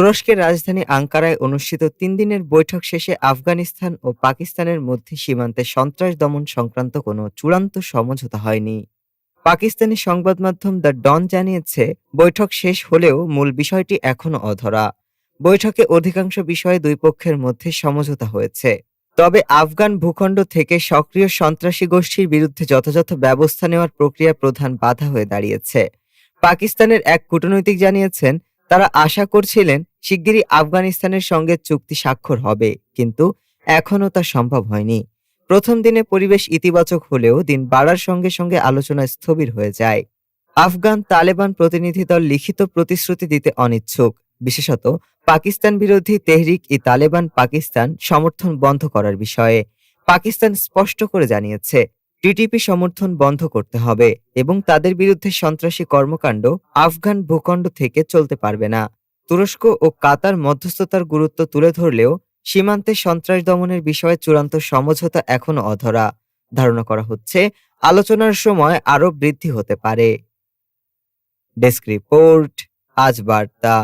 তুরস্কের রাজধানী আঙ্কারায় অনুষ্ঠিত তিন দিনের বৈঠক শেষে আফগানিস্তান ও পাকিস্তানের মধ্যে সীমান্তে সন্ত্রাস দমন সংক্রান্ত কোনো চূড়ান্ত সমঝোতা হয়নি। পাকিস্তানি সংবাদ মাধ্যম দ্য ডন জানিয়েছে, বৈঠক শেষ হলেও মূল বিষয়টি এখনও অধরা। বৈঠকে অধিকাংশ বিষয়ে দুই পক্ষের মধ্যে সমঝোতা হয়েছে। তবে আফগান ভূখণ্ড থেকে সক্রিয় সন্ত্রাসী গোষ্ঠীর বিরুদ্ধে যথাযথ ব্যবস্থা নেওয়ার প্রক্রিয়া প্রধান বাধা হয়ে দাঁড়িয়েছে। পাকিস্তানের এক কূটনৈতিক জানিয়েছেন তারা আশা করছিলেন শিগগিরই আফগানিস্তানের সঙ্গে চুক্তি স্বাক্ষর হবে, কিন্তু এখনও তা সম্ভব হয়নি। প্রথম দিনে পরিবেশ ইতিবাচক হলেও দিন বাড়ার সঙ্গে সঙ্গে আলোচনা স্থবির হয়ে যায়। আফগান তালেবান প্রতিনিধি দল লিখিত প্রতিশ্রুতি দিতে অনিচ্ছুক। বিশেষত পাকিস্তান বিরোধী তেহরিক ই তালেবান পাকিস্তান সমর্থন বন্ধ করার বিষয়ে। পাকিস্তান স্পষ্ট করে জানিয়েছে টিটিপি সমর্থন বন্ধ করতে হবে এবং তাদের বিরুদ্ধে সন্ত্রাসী কর্মকাণ্ড, আফগান ভূখণ্ড থেকে চলতে পারবে না। তুরস্ক ও কাতার মধ্যস্থতার গুরুত্ব তুলে ধরলেও সীমান্তে সন্ত্রাস দমনের বিষয়ে চূড়ান্ত সমঝোতা এখনও অধরা। ধারণা করা হচ্ছে, আলোচনার সময় আরও বৃদ্ধি হতে পারে। ডেস্ক রিপোর্ট, আজ বার্তা।